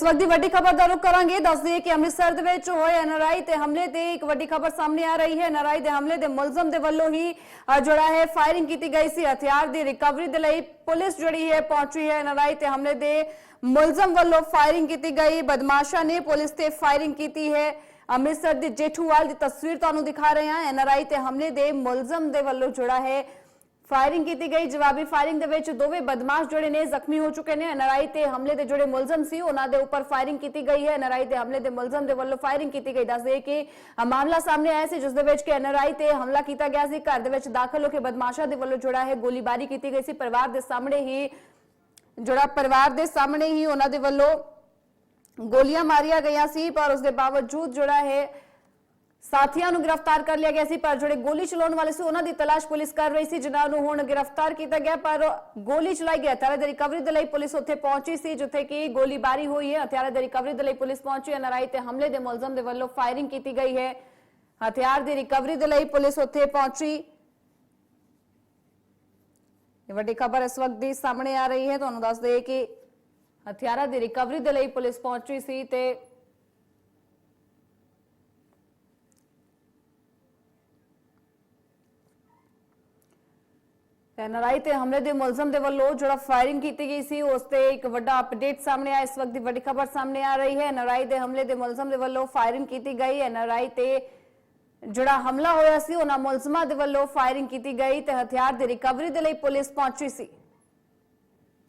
ਇਸ ਵਕਤ ਦੀ ਵੱਡੀ ਖਬਰ ਦਾ ਰੁਖ ਕਰਾਂਗੇ। ਦੱਸ ਦਈਏ ਕਿ ਅੰਮ੍ਰਿਤਸਰ ਦੇ ਵਿੱਚ ਹੋਏ ਐਨਆਰਆਈ ਤੇ ਹਮਲੇ ਤੇ ਇੱਕ ਵੱਡੀ ਖਬਰ ਸਾਹਮਣੇ ਆ ਰਹੀ ਹੈ। ਐਨਆਰਆਈ ਦੇ ਹਮਲੇ ਦੇ ਮੁਲਜ਼ਮ ਦੇ ਵੱਲੋਂ ਹੀ ਜਿਹੜਾ ਹੈ ਫਾਇਰਿੰਗ ਕੀਤੀ ਗਈ ਸੀ। ਹਥਿਆਰ ਦੀ ਰਿਕਵਰੀ ਦੇ ਲਈ ਪੁਲਿਸ ਜਿਹੜੀ ਹੈ ਪਹੁੰਚੀ ਹੈ ਐਨਆਰਆਈ ਤੇ ਹਮਲੇ ਦੇ ਮੁਲਜ਼ਮ ਵੱਲੋਂ ਫਾਇਰਿੰਗ ਕੀਤੀ ਗਈ। ਬਦਮਾਸ਼ਾਂ ਨੇ ਪੁਲਿਸ ਤੇ ਫਾਇਰਿੰਗ ਕੀਤੀ ਹੈ। ਅੰਮ੍ਰਿਤਸਰ ਦੀ ਜੇਠੂਵਾਲ ਦੀ ਤਸਵੀਰ ਤੁਹਾਨੂੰ ਦਿਖਾ ਰਹੇ ਹਾਂ। ਐਨਆਰਆਈ ਤੇ ਹਮਲੇ ਦੇ ਮੁਲਜ਼ਮ ਦੇ ਵੱਲੋਂ ਜਿਹੜਾ ਹੈ ਫਾਇਰਿੰਗ ਕੀਤੀ ਗਈ, ਜਵਾਬੀ ਫਾਇਰਿੰਗ ਦੇ ਵਿੱਚ ਦੋਵੇਂ ਬਦਮਾਸ਼ ਜਿਹੜੇ ਨੇ ਜ਼ਖਮੀ ਹੋ ਚੁੱਕੇ ਨੇ। ਐਨਆਰਆਈ ਤੇ ਹਮਲੇ ਦੇ ਜਿਹੜੇ ਮੁਲਜ਼ਮ ਸੀ, ਉਹਨਾਂ ਦੇ ਉੱਪਰ ਫਾਇਰਿੰਗ ਕੀਤੀ ਗਈ ਹੈ। ਐਨਆਰਆਈ ਦੇ ਹਮਲੇ ਦੇ ਮੁਲਜ਼ਮ ਦੇ ਵੱਲੋਂ ਫਾਇਰਿੰਗ ਕੀਤੀ ਗਈ। ਦੱਸਦੇ ਕਿ ਮਾਮਲਾ ਸਾਹਮਣੇ ਆਇਆ ਸੀ, ਜਿਸ ਦੇ ਵਿੱਚ ਕਿ ਐਨਆਰਆਈ ਤੇ ਹਮਲਾ ਕੀਤਾ ਗਿਆ ਸੀ। ਘਰ ਦੇ ਵਿੱਚ ਦਾਖਲ ਹੋ ਕੇ ਬਦਮਾਸ਼ਾਂ ਦੇ ਵੱਲੋਂ ਜਿਹੜਾ ਹੈ ਗੋਲੀਬਾਰੀ ਕੀਤੀ ਗਈ ਸੀ। ਪਰਿਵਾਰ ਦੇ ਸਾਹਮਣੇ ਹੀ, ਜਿਹੜਾ ਪਰਿਵਾਰ ਦੇ ਸਾਹਮਣੇ ਹੀ ਉਹਨਾਂ ਦੇ ਵੱਲੋਂ ਗੋਲੀਆਂ ਮਾਰੀਆਂ ਗਈਆਂ ਸੀ, ਪਰ ਉਸ ਦੇ ਬਾਵਜੂਦ ਜਿਹੜਾ ਹੈ ਸਾਥੀਆਂ ਨੂੰ ਗ੍ਰਿਫਤਾਰ ਕਰ ਲਿਆ ਗਿਆ ਸੀ, ਪਰ ਜਿਹੜੇ ਗੋਲੀ ਚਲਾਉਣ ਵਾਲੇ ਸੀ, ਉਹਨਾਂ ਦੀ ਤਲਾਸ਼ ਪੁਲਿਸ ਕਰ ਰਹੀ ਸੀ। ਜਿਨ੍ਹਾਂ ਨੂੰ ਹੁਣ ਗ੍ਰਿਫਤਾਰ ਕੀਤਾ ਗਿਆ, ਪਰ ਗੋਲੀ ਚਲਾਈ ਗਈ। ਹਥਿਆਰਾਂ ਦੀ ਰਿਕਵਰੀ ਦੇ ਲਈ ਪੁਲਿਸ ਉੱਥੇ ਪਹੁੰਚੀ ਸੀ, ਜਿੱਥੇ ਕਿ ਗੋਲੀਬਾਰੀ ਹੋਈ ਹੈ। ਹਥਿਆਰਾਂ ਦੀ ਰਿਕਵਰੀ ਦੇ ਲਈ ਪੁਲਿਸ ਪਹੁੰਚੀ। ਹੈ ਤੇ ਹਮਲੇ ਦੇ ਮੁਲਜ਼ਮ ਦੇ ਵੱਲੋਂ ਫਾਇਰਿੰਗ ਕੀਤੀ ਗਈ ਹੈ। ਹਥਿਆਰ ਦੀ ਰਿਕਵਰੀ ਦੇ ਲਈ ਪੁਲਿਸ ਉੱਥੇ ਪਹੁੰਚੀ। ਇਹ ਵੱਡੀ ਖਬਰ ਇਸ ਵਕਤ ਦੀ ਸਾਹਮਣੇ ਆ ਰਹੀ ਹੈ। ਤੁਹਾਨੂੰ ਦੱਸ ਦਈਏ ਕਿ ਹਥਿਆਰਾਂ ਦੀ ਰਿਕਵਰੀ ਦੇ ਲਈ ਪੁਲਿਸ ਪਹੁੰਚੀ ਸੀ ਤੇ ਐਨਆਰਆਈ ਤੇ ਹਮਲੇ ਦੇ ਮੁਲਜ਼ਮ ਦੇ ਵੱਲੋਂ ਜਿਹੜਾ ਫਾਇਰਿੰਗ ਕੀਤੀ ਗਈ ਸੀ, ਉਸ ਤੇ ਇੱਕ ਵੱਡਾ ਅਪਡੇਟ ਸਾਹਮਣੇ ਆਇਆ। ਇਸ ਵਕਤ ਦੀ ਵੱਡੀ ਖਬਰ ਸਾਹਮਣੇ ਆ ਰਹੀ ਹੈ। ਐਨਆਰਆਈ ਦੇ ਹਮਲੇ ਦੇ ਮੁਲਜ਼ਮ ਦੇ ਵੱਲੋਂ ਫਾਇਰਿੰਗ ਕੀਤੀ ਗਈ ਐਨਆਰਆਈ ਤੇ ਜਿਹੜਾ ਹਮਲਾ ਹੋਇਆ ਸੀ, ਉਹਨਾਂ ਮੁਲਜ਼ਮਾਂ ਦੇ ਵੱਲੋਂ ਫਾਇਰਿੰਗ ਕੀਤੀ ਗਈ ਤੇ ਹਥਿਆਰ ਦੀ ਰਿਕਵਰੀ ਦੇ ਲਈ ਪੁਲਿਸ ਪਹੁੰਚੀ ਸੀ।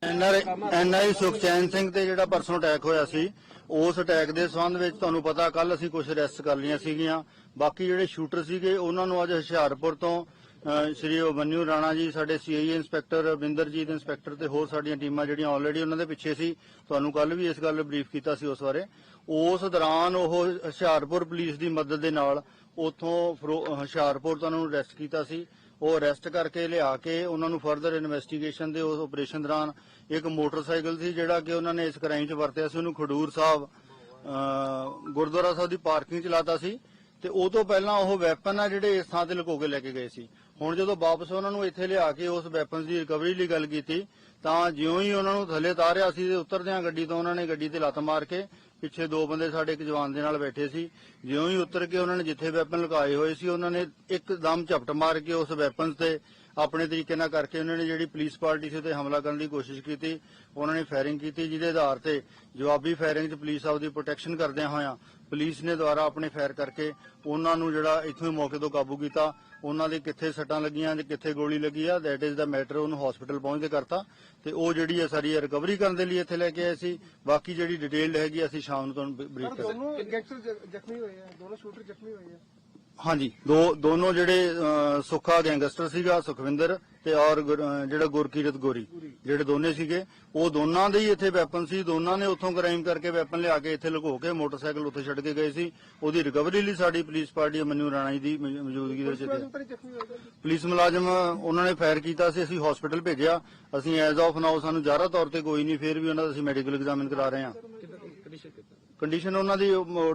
ਐਨਆਈ ਸੁਖਚੈਨ ਸਿੰਘ ਤੇ ਜਿਹੜਾ ਪਰਸੋਂ ਅਟੈਕ ਹੋਇਆ ਸੀ, ਉਸ ਅਟੈਕ ਦੇ ਸੰਬੰਧ ਵਿੱਚ ਤੁਹਾਨੂੰ ਪਤਾ ਕੱਲ ਅਸੀਂ ਕੁਝ ਅਰੈਸਟ ਕਰ ਲਈਆਂ ਸੀਗੀਆਂ। ਬਾਕੀ ਜਿਹੜੇ ਸ਼ੂਟਰ ਸੀਗੇ, ਉਹਨਾਂ ਨੂੰ ਅੱਜ ਹੁਸ਼ਿਆਰਪੁਰ ਤੋਂ ਅਹ, ਸ਼੍ਰੀ ਅਵਨਿਊ ਰਾਣਾ ਜੀ ਸਾਡੇ ਸੀਆਈਏ ਇੰਸਪੈਕਟਰ ਰਵਿੰਦਰਜੀਤ ਇੰਸਪੈਕਟਰ ਤੇ ਹੋਰ ਸਾਡੀਆਂ ਟੀਮਾਂ ਜਿਹੜੀਆਂ ਆਲਰੇਡੀ ਉਹਨਾਂ ਦੇ ਪਿੱਛੇ ਸੀ ਤੁਹਾਨੂੰ ਕੱਲ ਵੀ ਇਸ ਗੱਲ ਬਰੀਫ ਕੀਤਾ ਸੀ ਉਸ ਬਾਰੇ। ਉਸ ਦੌਰਾਨ ਉਹ ਹੁਸ਼ਿਆਰਪੁਰ ਪੁਲਿਸ ਦੀ ਮਦਦ ਦੇ ਨਾਲ ਉਥੋਂ ਹੁਸ਼ਿਆਰਪੁਰ ਤੋਂ ਉਹਨਾਂ ਨੂੰ ਅਰੈਸਟ ਕੀਤਾ ਸੀ। ਉਹ ਅਰੈਸਟ ਕਰਕੇ ਲਿਆ ਕੇ ਉਹਨਾਂ ਨੂੰ ਫਰਦਰ ਇਨਵੈਸਟੀਗੇਸ਼ਨ ਦੇ ਉਸ ਆਪਰੇਸ਼ਨ ਦੌਰਾਨ ਇੱਕ ਮੋਟਰਸਾਈਕਲ ਸੀ ਜਿਹੜਾ ਕਿ ਉਹਨਾਂ ਨੇ ਇਸ ਕ੍ਰਾਈਮ 'ਚ ਵਰਤਿਆ ਸੀ ਉਹਨੂੰ ਖਡੂਰ ਸਾਹਿਬ ਅਹ, ਗੁਰਦੁਆਰਾ ਸਾਹਿਬ ਦੀ ਪਾਰਕਿੰਗ 'ਚ ਲਾਤਾ ਸੀ। ਤੇ ਉਹ ਤੋਂ ਪਹਿਲਾਂ ਉਹ ਵੈਪਨ ਆ ਜਿਹੜੇ ਇਸ ਥਾਂ ਤੇ ਲੁਕੋ ਕੇ ਲੈ ਕੇ ਗਏ ਸੀ। ਹੁਣ ਜਦੋਂ ਵਾਪਸ ਉਹਨਾਂ ਨੂੰ ਇੱਥੇ ਲਿਆ ਕੇ ਉਸ ਵੈਪਨ ਦੀ ਰਿਕਵਰੀ ਲਈ ਗੱਲ ਕੀਤੀ, ਤਾਂ ਜਿਉਂ ਹੀ ਉਹਨਾਂ ਨੂੰ ਥੱਲੇ ਤਾਰਿਆ ਸੀ ਤੇ ਉਤਰਦਿਆਂ ਗੱਡੀ ਤੋਂ ਉਹਨਾਂ ਨੇ ਗੱਡੀ ਤੇ ਲੱਤ ਮਾਰ ਕੇ ਪਿੱਛੇ ਦੋ ਬੰਦੇ ਸਾਡੇ ਇੱਕ ਜਵਾਨ ਦੇ ਨਾਲ ਬੈਠੇ ਸੀ। ਜਿਉਂ ਹੀ ਉਤਰ ਕੇ ਉਹਨਾਂ ਨੇ ਜਿੱਥੇ ਵੈਪਨ ਲਗਾਏ ਹੋਏ ਸੀ, ਉਹਨਾਂ ਨੇ ਇੱਕਦਮ ਝਪਟ ਮਾਰ ਕੇ ਉਸ ਵੈਪਨ ਤੇ ਆਪਣੇ ਤਰੀਕੇ ਨਾਲ ਕਰਕੇ ਉਹਨਾਂ ਨੇ ਜਿਹੜੀ ਪੁਲਿਸ ਪਾਰਟੀ ਸੀ ਤੇ ਹਮਲਾ ਕਰਨ ਦੀ ਕੋਸ਼ਿਸ਼ ਕੀਤੀ, ਉਹਨਾਂ ਨੇ ਫਾਇਰਿੰਗ ਕੀਤੀ, ਜਿਹਦੇ ਆਧਾਰ ਤੇ ਜਵਾਬੀ ਫਾਇਰਿੰਗ 'ਚ ਪੁਲਿਸ ਆਪਦੀ ਪ੍ਰੋਟੈਕਸ਼ਨ ਕਰਦਿਆਂ ਹੋਇਆਂ ਪੁਲਿਸ ਨੇ ਦੁਆਰਾ ਆਪਣੇ ਫਾਇਰ ਕਰਕੇ ਉਹਨਾਂ ਨੂੰ ਜਿਹੜਾ ਇੱਥੋਂ ਹੀ ਮੌਕੇ ਤੋਂ ਕਾਬੂ ਕੀਤਾ। ਉਹਨਾਂ ਦੇ ਕਿੱਥੇ ਸੱਟਾਂ ਲੱਗੀਆਂ ਤੇ ਕਿੱਥੇ ਗੋਲੀ ਲੱਗੀ ਆ ਦੈਟ ਇਜ਼ ਦਾ ਮੈਟਰ ਉਹਨੂੰ ਹਸਪੀਟਲ ਪਹੁੰਚਦੇ ਕਰਤਾ। ਤੇ ਉਹ ਜਿਹੜੀ ਹੈ ਸਾਰੀ ਰਿਕਵਰੀ ਕਰਨ ਦੇ ਲਈ ਇੱਥੇ ਲੈ ਕੇ ਆਏ ਸੀ। ਬਾਕੀ ਜਿਹੜੀ ਡਿਟੇਲ ਹੈਗੀ ਅਸੀਂ ਸ਼ਾਮ ਨੂੰ ਤੁਹਾਨੂੰ ਬਰੀਫ ਕਰਾਂਗੇ ਦੋਨੋਂ ਗੈਂਗਸਟਰ ਜ਼ਖਮੀ ਹੋਏ ਆ ਦੋਨੋਂ ਸ਼ੂਟਰ ਜ਼ਖਮੀ ਹੋਏ ਆ। ਹਾਂਜੀ ਦੋ ਦੋਨੋਂ ਜਿਹੜੇ ਸੁੱਖਾ ਗੈਂਗਸਟਰ ਸੀਗਾ ਸੁਖਵਿੰਦਰ ਤੇ ਔਰ ਜਿਹੜਾ ਗੁਰਕੀਰਤ ਗੋਰੀ ਜਿਹੜੇ ਦੋਨੇ ਸੀਗੇ ਉਹ ਦੋਨਾਂ ਦੇ ਹੀ ਇੱਥੇ ਵੈਪਨ ਸੀ ਦੋਨਾਂ ਨੇ ਉੱਥੋਂ ਕ੍ਰਾਈਮ ਕਰਕੇ ਵੈਪਨ ਲਿਆ ਕੇ ਇੱਥੇ ਲੁਕੋ ਕੇ ਮੋਟਰਸਾਈਕਲ ਉੱਥੇ ਛੱਡ ਕੇ ਗਏ ਸੀ। ਉਹਦੀ ਰਿਕਵਰੀ ਲਈ ਸਾਡੀ ਪੁਲਿਸ ਪਾਰਟੀ ਮਨੂ ਰਾਣਾ ਜੀ ਦੀ ਮੌਜੂਦਗੀ ਦੇ ਵਿੱਚ ਪੁਲਿਸ ਮੁਲਾਜ਼ਮ ਉਹਨਾਂ ਨੇ ਫਾਇਰ ਕੀਤਾ ਸੀ ਅਸੀਂ ਹਸਪੀਟਲ ਭੇਜਿਆ। ਅਸੀਂ ਐਜ਼ ਆਫ ਨਾਓ ਸਾਨੂੰ ਜ਼ਿਆਦਾ ਤੌਰ ਤੇ ਕੋਈ ਨਹੀਂ ਫਿਰ ਵੀ ਉਹਨਾਂ ਦਾ ਅਸੀਂ ਮੈਡੀਕਲ ਐਗਜ਼ਾਮਿਨ ਕਰਾ ਰਹੇ ਹਾਂ। ਕੰਡੀਸ਼ਨ ਉਹਨਾਂ ਦੀ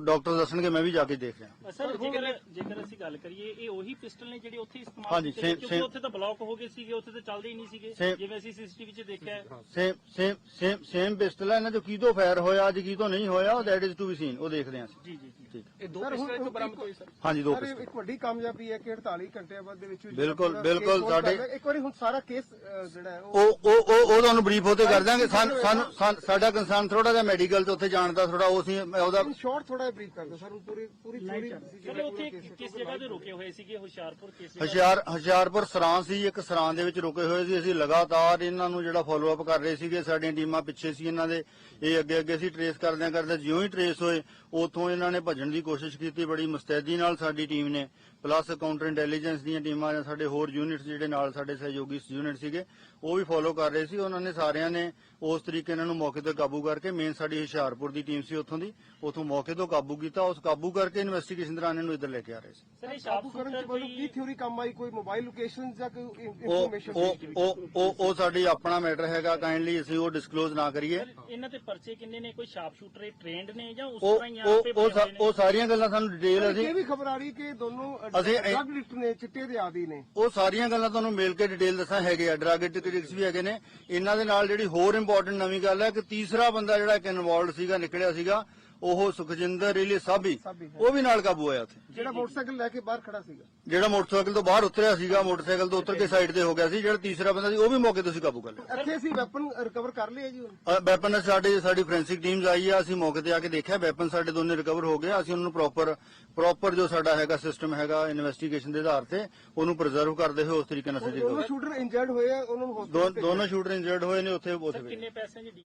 ਡਾਕਟਰ ਦੱਸਣਗੇ ਮੈਂ ਵੀ ਜਾ ਕੇ ਦੇਖ ਰਿਹਾ ਸਰ ਜੇਕਰ ਜੇਕਰ ਅਸੀਂ ਗੱਲ ਕਰੀਏ ਇਹ ਉਹੀ ਪਿਸਟਲ ਨੇ ਜਿਹੜੇ ਉੱਥੇ ਇਸਤੇਮਾਲ ਹਾਂਜੀ, ਕੀਤੇ same- ਕਿਉਂਕਿ same- ਉੱਥੇ ਤਾਂ ਬਲੌਕ ਹੋ ਗਏ ਸੀਗੇ ਉੱਥੇ ਤਾਂ ਚੱਲਦੇ ਹੀ ਨਹੀਂ ਸੀਗੇ। Same- ਜਿਵੇਂ ਅਸੀਂ ਸੀਸੀਟੀਵੀ 'ਚ ਦੇਖਿਆ ਹੈ। Same same same same pistol ਹੈ ਇਹਨਾਂ ਚੋਂ ਕਿਤੋਂ ਫਾਇਰ ਹੋਇਆ ਅੱਜ ਕਿਤੋਂ ਨਹੀਂ ਹੋਇਆ that is to be seen ਉਹ ਦੇਖਦੇ ਹਾਂ ਅਸੀਂ। ਜੀ ਜੀ ਜੀ। ਠੀਕ। ਇਹ ਦੋ ਪਿਸਟਲ ਇੱਥੋਂ ਬਰਾਮਦ ਹੋਏ ਸਰ। ਹਾਂਜੀ ਦੋ ਸਰ ਇਹ ਪਿਸਟਲ। ਇੱਕ ਵੱਡੀ ਕਾਮਯਾਬੀ ਹੈ ਕਿ 48 ਘੰਟਿਆਂ ਬਾਅਦ ਦੇ ਵਿੱਚ ਵਿੱਚ ਬਿਲਕੁਲ, ਪੂਰਾ ਬਿਲਕੁਲ, case solve ਸਾਡੇ- ਕਰ ਲਿਆ। ਇੱਕ ਵਾਰੀ ਹੁਣ ਸਾਰਾ ਕੇਸ ਜਿਹੜਾ ਹੈ ਉਹ ਉਹ ਉਹ ਉਹ ਉਹ ਤੁਹਾਨੂੰ ਬਰੀਫ ਹੋਤੇ ਕਰ ਦਾਂਗੇ ਸਾਨੂੰ ਸਾਨੂੰ ਸਾਨੂੰ- ਸਾਡਾ ਕੰਸਰਨ ਥੋੜਾ ਜਿਹਾ ਮੈਡੀਕਲ ਤੇ ਉੱਥੇ ਜਾਣ ਦਾ ਥੋੜਾ ਉਹ ਸੀ ਮੈਂ ਉਹਦਾ ਸ਼ਾਰਟ ਥੋੜਾ ਬਰੀਫ ਕਰ ਦਿਓ ਸਰ ਪੂਰੀ ਪੂਰੀ ਥਿਊਰੀ ਸਰ ਉੱਥੇ ਕਿਸ ਜਗ੍ਹਾ ਤੇ ਰੁਕੇ ਹੋਏ ਸੀਗੇ? ਹੁਸ਼ਿਆਰਪੁਰ ਕਿਸ ਜਗ੍ਹਾ ਹੁਸ਼ਿਆਰ ਹੁਸ਼ਿਆਰਪੁਰ ਸਰਾਂ ਸੀ, ਇੱਕ ਸਰਾਂ ਦੇ ਵਿੱਚ ਰੁਕੇ ਹੋਏ ਸੀ। ਅਸੀਂ ਲਗਾਤਾਰ ਇਹਨਾਂ ਨੂੰ ਜਿਹੜਾ ਫਾਲੋ ਅਪ ਕਰ ਰਹੇ ਸੀਗੇ, ਸਾਡੀਆਂ ਟੀਮਾਂ ਪਿੱਛੇ ਸੀ ਇਹਨਾਂ ਦੇ। ਇਹ ਅੱਗੇ ਅੱਗੇ ਸੀ ਟਰੇਸ ਕਰਦਿਆਂ ਕਰਦੇ ਜਿਉਂ ਹੀ ਟਰੇਸ ਹੋਏ, ਉਥੋਂ ਇਹਨਾਂ ਨੇ ਭੱਜਣ ਦੀ ਕੋਸ਼ਿਸ਼ ਕੀਤੀ ਬੜੀ ਮੁਸਤੈਦੀ ਨਾਲ ਸਾਡੀ ਟੀਮ ਨੇ। ਪਲੱਸ ਕਾਊਂਟਰ ਇੰਟੈਲੀਜੈਂਸ ਦੀਆਂ ਟੀਮਾਂ ਜਾਂ ਸਾਡੇ ਹੋਰ ਯੂਨਿਟਸ ਜਿਹੜੇ ਨਾਲ ਸਾਡੇ ਸਹਿਯੋਗੀ ਯੂਨਿਟ ਸੀਗੇ, ਉਹ ਵੀ ਫਾਲੋ ਕਰ ਰਹੇ ਸੀ। ਉਹਨਾਂ ਨੇ ਸਾਰਿਆਂ ਨੇ ਉਸ ਤਰੀਕੇ ਇਹਨਾਂ ਨੂੰ ਮੌਕੇ ਤੇ ਕਾਬੂ ਕਰਕੇ ਮੇਨ ਸਾਡੀ ਹੁਸ਼ਿਆਰਪੁਰ ਦੀ ਟੀਮ ਸੀ ਉੱਥੋਂ ਦੀ, ਉੱਥੋਂ ਮੌਕੇ ਤੋਂ ਕਾਬੂ ਕੀਤਾ। ਉਸ ਕਾਬੂ ਕਰਕੇ ਇਨਵੈਸਟੀਗੇਸ਼ਨ ਸਿੰਧਰਾਣੇ ਨੂੰ ਇੱਧਰ ਲੈ ਕੇ ਆ ਰਹੇ ਸੀ। ਸਰ ਇਹ ਕਾਬੂ ਕਰਨ ਸ਼ੂਟਰ ਮੈਨੂੰ ਕੀ ਥਿਉਰੀ ਕੰਮ ਆਈ? ਕੋਈ ਮੋਬਾਈਲ ਲੋਕੇਸ਼ਨ ਜਾਂ ਕੋਈ ਇਨਫੋਰਮੇਸ਼ਨ ਉਹ ਉਹ ਉਹ ਉਹ ਸਾਡੀ ਆਪਣਾ ਮੈਟਰ ਹੈਗਾ। ਕਾਈਂਡਲੀ ਅਸੀਂ ਉਹ ਡਿਸਕਲੋਜ਼ ਨਾ ਕਰੀਏ। ਇਹਨਾਂ ਤੇ ਪਰਚੇ ਕਿੰਨੇ ਨੇ? ਕੋਈ ਸ਼ਾਰਪ ਸ਼ੂਟਰ ਟ੍ਰੇਨਡ ਨੇ ਜਾਂ ਉਸ ਤਰ੍ਹਾਂ ਹੀ ਆਪੇ ਉਹ ਸਾਰੀਆਂ ਗੱਲਾਂ ਸਾਨੂੰ ਡਿਟੇਲ ਅਸੀਂ ਇਹ ਵੀ ਖਬਰ ਆ ਰਹੀ ਕਿ ਦੋਨੋਂ ਅਸੀਂ- ਡਰਗ ਲਿਫਟ ਨੇ ਚਿੱਟੇ ਦੇ ਆਦੀ ਨੇ। ਉਹ ਸਾਰੀਆਂ ਗੱਲਾਂ ਤੁਹਾਨੂੰ ਮਿਲ ਕੇ ਡਿਟੇਲ ਦੱਸਾਂ ਹੈਗੇ ਆ। ਡਰਗ ਟਿਕਟਿਕਸ ਵੀ ਹੈਗੇ ਨੇ। ਇਹਨਾਂ ਦੇ ਨਾਲ ਜਿਹੜੀ ਹੋਰ ਇੰਪੋਰਟੈਂਟ ਨਵੀਂ ਗੱਲ ਹੈ ਕਿ ਤੀਸਰਾ ਬੰਦਾ ਜਿਹੜਾ ਕਿ ਇਨਵੋਲਡ ਸੀਗਾ ਨਿਕਲਿਆ ਸੀਗਾ ਉਹ ਸੁਖਜਿੰਦਰ ਰੇਲੀ ਸਾਬੀ ਸਾਬੀ, ਹਾਂ। ਉਹ ਵੀ ਨਾਲ ਕਾਬੂ ਹੋਇਆ ਉੱਥੇ। ਜਿਹੜਾ ਮੋਟਰਸਾਈਕਲ ਲੈ ਕੇ ਬਾਹਰ ਖੜਾ ਸੀਗਾ। ਜਿਹੜਾ ਮੋਟਰਸਾਈਕਲ ਤੋਂ ਬਾਹਰ ਉਤਰਿਆ ਸੀਗਾ ਮੋਟਰਸਾਈਕਲ ਤੋਂ ਉਤਰ ਕੇ ਸਾਈਡ ਤੇ ਹੋ ਗਿਆ ਸੀ ਜਿਹੜਾ ਤੀਸਰਾ ਬੰਦਾ ਸੀ ਉਹ ਵੀ ਮੌਕੇ ਤੋਂ ਅਸੀਂ ਕਾਬੂ ਕਰ ਲਿਆ। ਇੱਥੇ ਅਸੀਂ ਵੈਪਨ ਰਿਕਵਰ ਕਰ ਲਿਆ ਜੀ ਹੁਣ। ਵੈਪਨ ਸਾਡੇ ਸਾਡੀ ਫੋਰੈਂਸਿਕ ਟੀਮਸ ਆਈ ਆ ਅਸੀਂ ਮੌਕੇ ਤੇ ਆ ਕੇ ਦੇਖਿਆ ਵੈਪਨ ਸਾਡੇ ਦੋਨੇ ਰਿਕਵਰ ਹੋ ਗਏ ਅਸੀਂ ਉਹਨਾਂ ਨੂੰ ਪ੍ਰੋਪਰ ਪ੍ਰੋਪਰ ਜੋ ਸਾਡਾ ਹੈਗਾ ਸਿਸਟਮ ਹੈਗਾ ਇਨਵੈਸਟੀਗੇਸ਼ਨ ਦੇ ਆਧਾਰ ਤੇ ਉਹਨੂੰ ਪ੍ਰੀਜ਼ਰਵ ਕਰਦੇ ਹੋਏ ਉਸ ਤਰੀਕੇ ਨਾਲ ਅਸੀਂ ਦੋਨੋਂ ਸ਼ੂਟਰ ਇੰਜਰਡ ਹੋਏ ਆ ਉਹਨਾਂ ਨੂੰ ਦੋ- ਹਸਪਤਾਲ ਦੋਨੋਂ ਸ਼ੂਟਰ ਇੰਜਰਡ ਹੋਏ ਨੇ ਉੱਥੇ ਉੱਥੇ ਕਿੰਨੇ ਪੈਸੇ ਦੀ